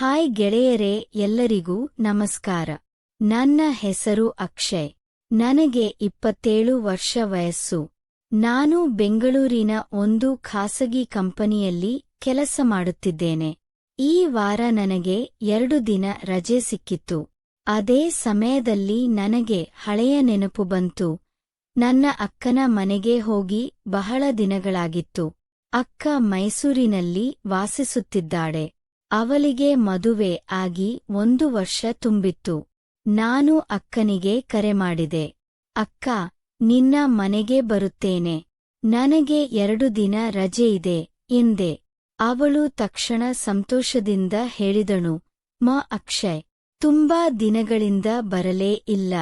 Hi ಗೆಳೆಯರೇ, ಎಲ್ಲರಿಗೂ ನಮಸ್ಕಾರ. ನನ್ನ ಹೆಸರು ಅಕ್ಷಯ್. ನನಗೆ ಇಪ್ಪತ್ತೇಳು ವರ್ಷ ವಯಸ್ಸು. ನಾನು ಬೆಂಗಳೂರಿನ ಒಂದು ಖಾಸಗಿ ಕಂಪನಿಯಲ್ಲಿ ಕೆಲಸ ಮಾಡುತ್ತಿದ್ದೇನೆ. ಈ ವಾರ ನನಗೆ ಎರಡು ದಿನ ರಜೆ ಸಿಕ್ಕಿತ್ತು. ಅದೇ ಸಮಯದಲ್ಲಿ ನನಗೆ ಹಳೆಯ ನೆನಪು ಬಂತು. ನನ್ನ ಅಕ್ಕನ ಮನೆಗೆ ಹೋಗಿ ಬಹಳ ದಿನಗಳಾಗಿತ್ತು. ಅಕ್ಕ ಮೈಸೂರಿನಲ್ಲಿ ವಾಸಿಸುತ್ತಿದ್ದಾಳೆ. ಅವಳಿಗೆ ಮದುವೆ ಆಗಿ ಒಂದು ವರ್ಷ ತುಂಬಿತ್ತು. ನಾನು ಅಕ್ಕನಿಗೆ ಕರೆ ಮಾಡಿದೆ. ಅಕ್ಕ, ನಿನ್ನ ಮನೆಗೆ ಬರುತ್ತೇನೆ. ನನಗೆ ಎರಡು ದಿನ ರಜೆ ಇದೆ, ಎಂದೆ. ಅವಳು ತಕ್ಷಣ ಸಂತೋಷದಿಂದ ಹೇಳಿದಳು, ಮ ಅಕ್ಷಯ್, ತುಂಬಾ ದಿನಗಳಿಂದ ಬರಲೇ ಇಲ್ಲ.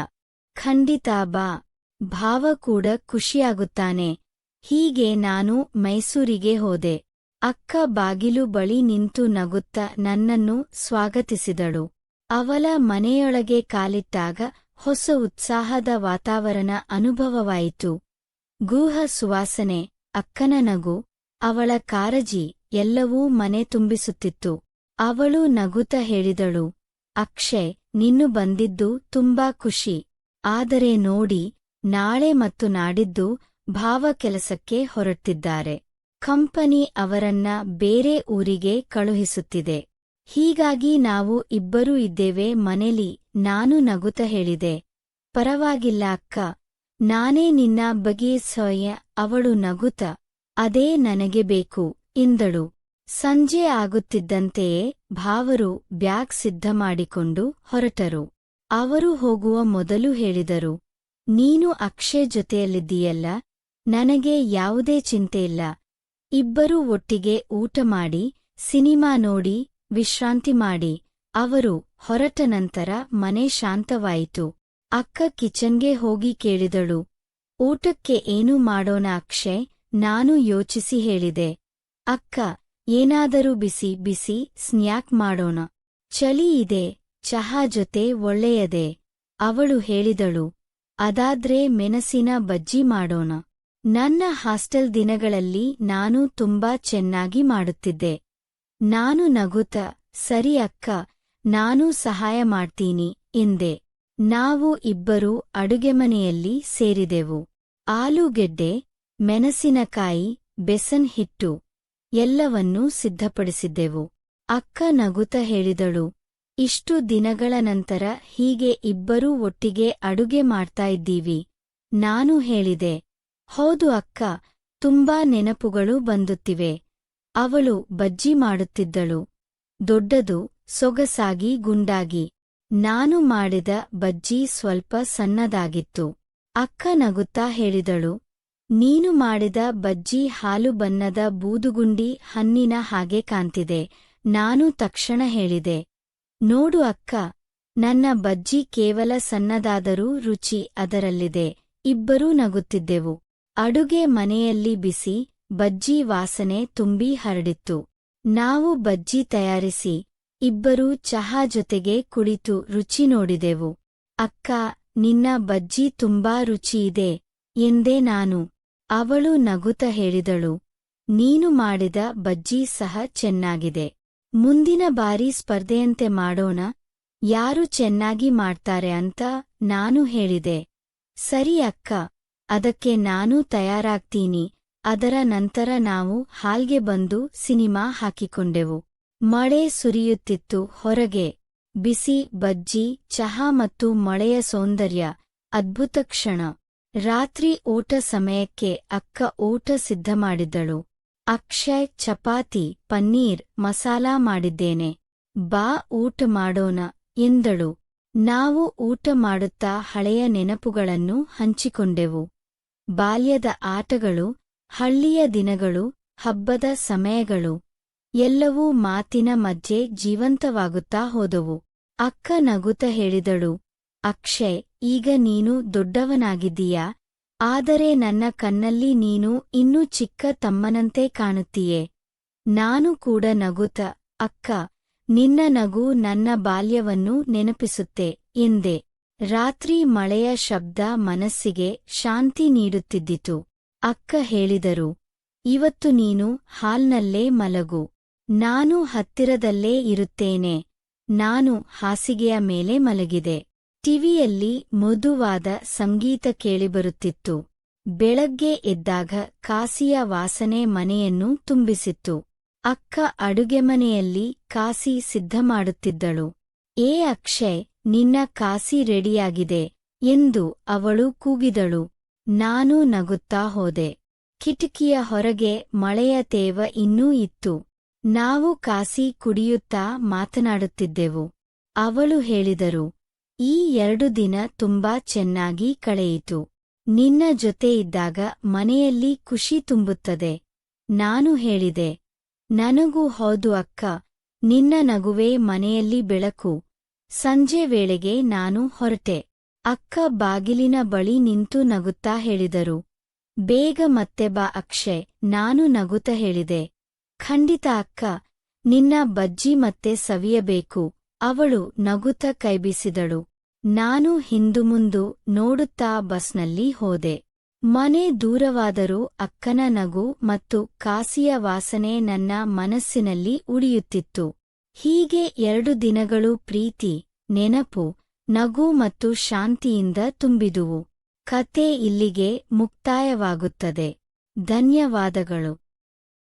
ಖಂಡಿತ ಬಾ. ಭಾವ ಕೂಡ ಖುಷಿಯಾಗುತ್ತಾನೆ. ಹೀಗೆ ನಾನು ಮೈಸೂರಿಗೆ ಹೋದೆ. ಅಕ್ಕ ಬಾಗಿಲು ಬಳಿ ನಿಂತು ನಗುತ್ತ ನನ್ನನ್ನು ಸ್ವಾಗತಿಸಿದಳು. ಅವಳ ಮನೆಯೊಳಗೆ ಕಾಲಿಟ್ಟಾಗ ಹೊಸ ಉತ್ಸಾಹದ ವಾತಾವರಣ ಅನುಭವವಾಯಿತು. ಗೂಹ ಸುವಾಸನೆ, ಅಕ್ಕನ ನಗು, ಅವಳ ಕಾರಜಿ, ಎಲ್ಲವೂ ಮನೆ ತುಂಬಿಸುತ್ತಿತ್ತು. ಅವಳು ನಗುತ ಹೇಳಿದಳು, ಅಕ್ಷಯ್, ನಿನ್ನು ಬಂದಿದ್ದು ತುಂಬಾ ಖುಷಿ. ಆದರೆ ನೋಡಿ, ನಾಳೆ ಮತ್ತು ನಾಡಿದ್ದು ಭಾವ ಕೆಲಸಕ್ಕೆ ಹೊರಟಿದ್ದಾರೆ. ಕಂಪನಿ ಅವರನ್ನ ಬೇರೆ ಊರಿಗೆ ಕಳುಹಿಸುತ್ತಿದೆ. ಹೀಗಾಗಿ ನಾವು ಇಬ್ಬರೂ ಇದ್ದೇವೆ, ಮನೆಲಿ ನಾನು ನಗುತ ಹೇಳಿದೆ. ಪರವಾಗಿಲ್ಲ ಅಕ್ಕ, ನಾನೇ ನಿನ್ನ ಬಗೆಹರಿಸೋಯ ಅವಳು ನಗುತ ಅದೇ ನನಗೆ ಬೇಕು ಎಂದಳು ಸಂಜೆ ಆಗುತ್ತಿದ್ದಂತೆಯೇ ಭಾವರು ಬ್ಯಾಗ್ ಸಿದ್ಧ ಮಾಡಿಕೊಂಡು ಹೊರಟರು. ಅವರು ಹೋಗುವ ಮೊದಲು ಹೇಳಿದರು, ನೀನು ಅಕ್ಷಯ್ ಜೊತೆಯಲ್ಲಿದ್ದೀಯಲ್ಲ, ನನಗೆ ಯಾವುದೇ ಚಿಂತೆಯಿಲ್ಲ ಇಬ್ಬರೂ ಒಟ್ಟಿಗೆ ಊಟ ಮಾಡಿ, ಸಿನಿಮಾ ನೋಡಿ, ವಿಶ್ರಾಂತಿ ಮಾಡಿ. ಅವರು ಹೊರಟ ನಂತರ ಮನೆ ಶಾಂತವಾಯಿತು. ಅಕ್ಕ ಕಿಚನ್ಗೆ ಹೋಗಿ ಕೇಳಿದಳು. ಊಟಕ್ಕೆ ಏನು ಮಾಡೋಣ ಅಕ್ಷಯ್? ನಾನು ಯೋಚಿಸಿ ಹೇಳಿದೆ. ಅಕ್ಕ, ಏನಾದರೂ ಬಿಸಿ ಬಿಸಿ, ಸ್ನ್ಯಾಕ್ ಮಾಡೋಣ. ಚಳಿ ಇದೆ, ಚಹಾ ಜೊತೆ ಒಳ್ಳೆಯದೆ. ಅವಳು ಹೇಳಿದಳು. ಅದಾದ್ರೆ ಮೆಣಸಿನ ಬಜ್ಜಿ ಮಾಡೋಣ. ನನ್ನ ಹಾಸ್ಟೆಲ್ ದಿನಗಳಲ್ಲಿ ನಾನು ತುಂಬಾ ಚೆನ್ನಾಗಿ ಮಾಡುತ್ತಿದ್ದೆ. ನಾನು ನಗುತ ಸರಿ ಅಕ್ಕ, ನಾನು ಸಹಾಯ ಮಾಡ್ತೀನಿ, ಎಂದೆ. ನಾವು ಇಬ್ಬರೂ ಅಡುಗೆಮನೆಯಲ್ಲಿ ಸೇರಿದೆವು. ಆಲೂಗೆಡ್ಡೆ, ಮೆಣಸಿನಕಾಯಿ, ಬೆಸನ್ ಹಿಟ್ಟು ಎಲ್ಲವನ್ನೂ ಸಿದ್ಧಪಡಿಸಿದ್ದೆವು. ಅಕ್ಕ ನಗುತ ಹೇಳಿದಳು, ಇಷ್ಟು ದಿನಗಳ ನಂತರ ಹೀಗೆ ಇಬ್ಬರೂ ಒಟ್ಟಿಗೆ ಅಡುಗೆ ಮಾಡ್ತಾ ಇದ್ದೀವಿ, ನಾನು ಹೇಳಿದೆ. ಹೌದು ಅಕ್ಕ, ತುಂಬಾ ನೆನಪುಗಳು ಬಂದುತ್ತಿವೆ. ಅವಳು ಬಜ್ಜಿ ಮಾಡುತ್ತಿದ್ದಳು. ದೊಡ್ಡದು, ಸೊಗಸಾಗಿ, ಗುಂಡಾಗಿ. ನಾನು ಮಾಡಿದ ಬಜ್ಜಿ ಸ್ವಲ್ಪ ಸಣ್ಣದಾಗಿತ್ತು. ಅಕ್ಕ ನಗುತ್ತಾ ಹೇಳಿದಳು. ನೀನು ಮಾಡಿದ ಬಜ್ಜಿ ಹಾಲು ಬಣ್ಣದ ಬೂದುಗುಂಡಿ ಹಣ್ಣಿನ ಹಾಗೆ ಕಾಂತಿದೆ ನಾನು ತಕ್ಷಣ ಹೇಳಿದೆ. ನೋಡು ಅಕ್ಕ, ನನ್ನ ಬಜ್ಜಿ ಕೇವಲ ಸಣ್ಣದಾದರೂ ರುಚಿ ಅದರಲ್ಲಿದೆ. ಇಬ್ಬರೂ ನಗುತ್ತಿದ್ದೆವು. ಅಡುಗೆ ಮನೆಯಲ್ಲಿ ಬಿಸಿ, ಬಜ್ಜಿ ವಾಸನೆ ತುಂಬಿ ಹರಡಿತ್ತು. ನಾವು ಬಜ್ಜಿ ತಯಾರಿಸಿ, ಇಬ್ಬರೂ ಚಹಾ ಜೊತೆಗೆ ಕುಳಿತು ರುಚಿ ನೋಡಿದೆವು. ಅಕ್ಕ, ನಿನ್ನ ಬಜ್ಜಿ ತುಂಬಾ ರುಚಿಯಿದೆ ಎಂದೇ ನಾನು. ಅವಳು ನಗುತ ಹೇಳಿದಳು. ನೀನು ಮಾಡಿದ ಬಜ್ಜಿ ಸಹ ಚೆನ್ನಾಗಿದೆ. ಮುಂದಿನ ಬಾರಿ ಸ್ಪರ್ಧೆಯಂತೆ ಮಾಡೋಣ. ಯಾರು ಚೆನ್ನಾಗಿ ಮಾಡ್ತಾರೆ ಅಂತ ನಾನು ಹೇಳಿದೆ. ಸರಿ ಅಕ್ಕ. ಅದಕ್ಕೆ ನಾನು ತಯಾರಾಗ್ತೀನಿ. ಅದರ ನಂತರ ನಾವು ಹಾಲ್ಗೆ ಬಂದು ಸಿನಿಮಾ ಹಾಕಿಕೊಂಡೆವು. ಮಳೆ ಸುರಿಯುತ್ತಿತ್ತು ಹೊರಗೆ. ಬಿಸಿ, ಬಜ್ಜಿ, ಚಹಾ ಮತ್ತು ಮಳೆಯ ಸೌಂದರ್ಯ. ಅದ್ಭುತ ಕ್ಷಣ. ರಾತ್ರಿ ಊಟ ಸಮಯಕ್ಕೆ ಅಕ್ಕ ಊಟ ಸಿದ್ಧ ಮಾಡಿದ್ದಳು ಅಕ್ಷಯ್, ಚಪಾತಿ, ಪನ್ನೀರ್, ಮಸಾಲಾ ಮಾಡಿದ್ದೇನೆ. ಬಾ, ಊಟ ಮಾಡೋಣ, ಎಂದಳು. ನಾವು ಊಟ ಮಾಡುತ್ತಾ ಹಳೆಯ ನೆನಪುಗಳನ್ನು ಹಂಚಿಕೊಂಡೆವು. ಬಾಲ್ಯದ ಆಟಗಳು, ಹಳ್ಳಿಯ ದಿನಗಳು, ಹಬ್ಬದ ಸಮಯಗಳು, ಎಲ್ಲವೂ ಮಾತಿನ ಮಧ್ಯೆ ಜೀವಂತವಾಗುತ್ತಾ ಹೋದವು. ಅಕ್ಕ ನಗುತ ಹೇಳಿದಳು, ಅಕ್ಷಯ್, ಈಗ ನೀನು ದೊಡ್ಡವನಾಗಿದ್ದೀಯಾ? ಆದರೆ ನನ್ನ ಕಣ್ಣಲ್ಲಿ ನೀನು ಇನ್ನೂ ಚಿಕ್ಕ ತಮ್ಮನಂತೆ ಕಾಣುತ್ತೀಯೆ. ನಾನು ಕೂಡ ನಗುತ ಅಕ್ಕ, ನಿನ್ನ ನಗು ನನ್ನ ಬಾಲ್ಯವನ್ನು ನೆನಪಿಸುತ್ತೆ, ಎಂದೆ. ರಾತ್ರಿ ಮಳೆಯ ಶಬ್ದ ಮನಸ್ಸಿಗೆ ಶಾಂತಿ ನೀಡುತ್ತಿದ್ದಿತು. ಅಕ್ಕ ಹೇಳಿದರು, ಇವತ್ತು ನೀನು ಹಾಲ್ನಲ್ಲೇ ಮಲಗು. ನಾನು ಹತ್ತಿರದಲ್ಲೇ ಇರುತ್ತೇನೆ. ನಾನು ಹಾಸಿಗೆಯ ಮೇಲೆ ಮಲಗಿದೆ. ಟಿವಿಯಲ್ಲಿ ಮೃದುವಾದ ಸಂಗೀತ ಕೇಳಿಬರುತ್ತಿತ್ತು. ಬೆಳಗ್ಗೆ ಎದ್ದಾಗ ಕಾಸಿಯ ವಾಸನೆ ಮನೆಯನ್ನು ತುಂಬಿಸಿತ್ತು. ಅಕ್ಕ ಅಡುಗೆಮನೆಯಲ್ಲಿ ಕಾಸಿ ಸಿದ್ಧ ಮಾಡುತ್ತಿದ್ದಳು ಏ ಅಕ್ಷಯ್ ನಿನ್ನ ಕಾಸಿ ರೆಡಿಯಾಗಿದೆ ಎಂದು ಅವಳು ಕೂಗಿದಳು. ನಾನು ನಗುತ್ತಾ ಹೋದೆ. ಕಿಟಕಿಯ ಹೊರಗೆ ಮಳೆಯ ತೇವ ಇನ್ನೂ ಇತ್ತು. ನಾವು ಕಾಸಿ ಕುಡಿಯುತ್ತಾ ಮಾತನಾಡುತ್ತಿದ್ದೆವು. ಅವಳು ಹೇಳಿದರು, ಈ ಎರಡು ದಿನ ತುಂಬಾ ಚೆನ್ನಾಗಿ ಕಳೆಯಿತು. ನಿನ್ನ ಜೊತೆ ಇದ್ದಾಗ ಮನೆಯಲ್ಲಿ ಖುಷಿ ತುಂಬುತ್ತದೆ. ನಾನು ಹೇಳಿದೆ, ನನಗೂ ಹೌದು ಅಕ್ಕ, ನಿನ್ನ ನಗುವೇ ಮನೆಯಲ್ಲಿ ಬೆಳಕು. ಸಂಜೆ ವೇಳೆಗೆ ನಾನು ಹೊರಟೆ. ಅಕ್ಕ ಬಾಗಿಲಿನ ಬಳಿ ನಿಂತು ನಗುತ್ತಾ ಹೇಳಿದರು. ಬೇಗ ಮತ್ತೆ ಬಾ ಅಕ್ಷಯ್, ನಾನು ನಗುತ ಹೇಳಿದೆ. ಖಂಡಿತ ಅಕ್ಕ, ನಿನ್ನ ಬಜ್ಜಿ ಮತ್ತೆ ಸವಿಯಬೇಕು. ಅವಳು ನಗುತ್ತ ಕೈಬೀಸಿದಳು. ನಾನು ಹಿಂದುಮುಂದು ನೋಡುತ್ತಾ ಬಸ್ನಲ್ಲಿ ಹೋದೆ. ಮನೆ ದೂರವಾದರೂ ಅಕ್ಕನ ನಗು ಮತ್ತು ಕಾಸಿಯ ವಾಸನೆ ನನ್ನ ಮನಸ್ಸಿನಲ್ಲಿ ಉಳಿಯುತ್ತಿತ್ತು. ಹೀಗೆ ಎರಡು ದಿನಗಳು ಪ್ರೀತಿ ನೆನಪು ನಗು ಮತ್ತು ಶಾಂತಿಯಿಂದ ತುಂಬಿದುವು. ಕತೆ ಇಲ್ಲಿಗೆ ಮುಕ್ತಾಯವಾಗುತ್ತದೆ. ಧನ್ಯವಾದಗಳು.